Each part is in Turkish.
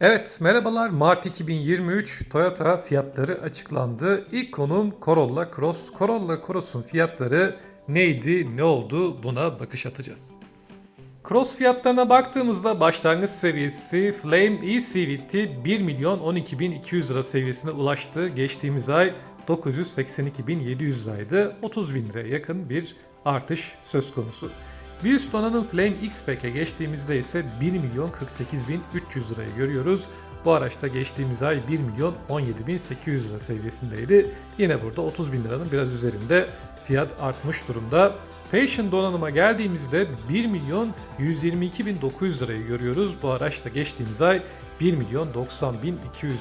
Evet, merhabalar. Mart 2023 Toyota fiyatları açıklandı. İlk konum Corolla Cross. Corolla Cross'un fiyatları neydi, ne oldu buna bakış atacağız. Cross fiyatlarına baktığımızda başlangıç seviyesi Flame eCVT 1 milyon 12.200 lira seviyesine ulaştı. Geçtiğimiz ay 982.700 liraydı. 30 bin liraya yakın bir artış söz konusu. Bir donanım Flame X-Pack'e geçtiğimizde ise 1 milyon 48.300 lirayı görüyoruz. Bu araçta geçtiğimiz ay 1 milyon 17.800 lira seviyesindeydi. Yine burada 30 bin liranın biraz üzerinde fiyat artmış durumda. Passion donanıma geldiğimizde 1 milyon 122.900 lirayı görüyoruz. Bu araçta geçtiğimiz ay 1 milyon 90.200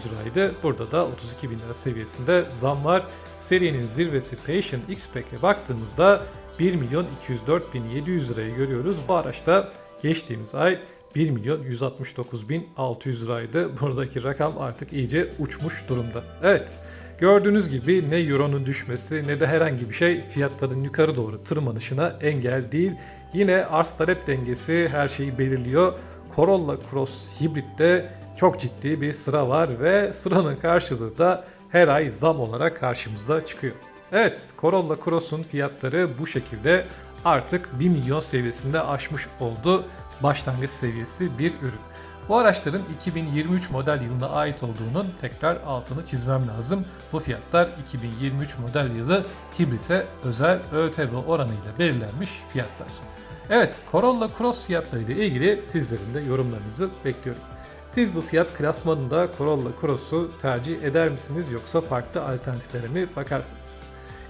liraydı. Burada da 32 bin lira seviyesinde zam var. Serinin zirvesi Passion X-Pack'e baktığımızda 1 milyon 204.700 lirayı görüyoruz. Bu araçta geçtiğimiz ay 1 milyon 169.600 liraydı. Buradaki rakam artık iyice uçmuş durumda. Evet, gördüğünüz gibi ne euronun düşmesi ne de herhangi bir şey fiyatların yukarı doğru tırmanışına engel değil. Yine arz talep dengesi her şeyi belirliyor. Corolla Cross hibritte çok ciddi bir sıra var ve sıranın karşılığı da her ay zam olarak karşımıza çıkıyor. Evet, Corolla Cross'un fiyatları bu şekilde artık 1 milyon seviyesinde aşmış oldu. Başlangıç seviyesi bir ürün. Bu araçların 2023 model yılına ait olduğunun tekrar altını çizmem lazım. Bu fiyatlar 2023 model yılı hibrite özel ÖTV oranıyla belirlenmiş fiyatlar. Evet, Corolla Cross fiyatları ile ilgili sizlerin de yorumlarınızı bekliyorum. Siz bu fiyat klasmanında Corolla Cross'u tercih eder misiniz yoksa farklı alternatiflere mi bakarsınız?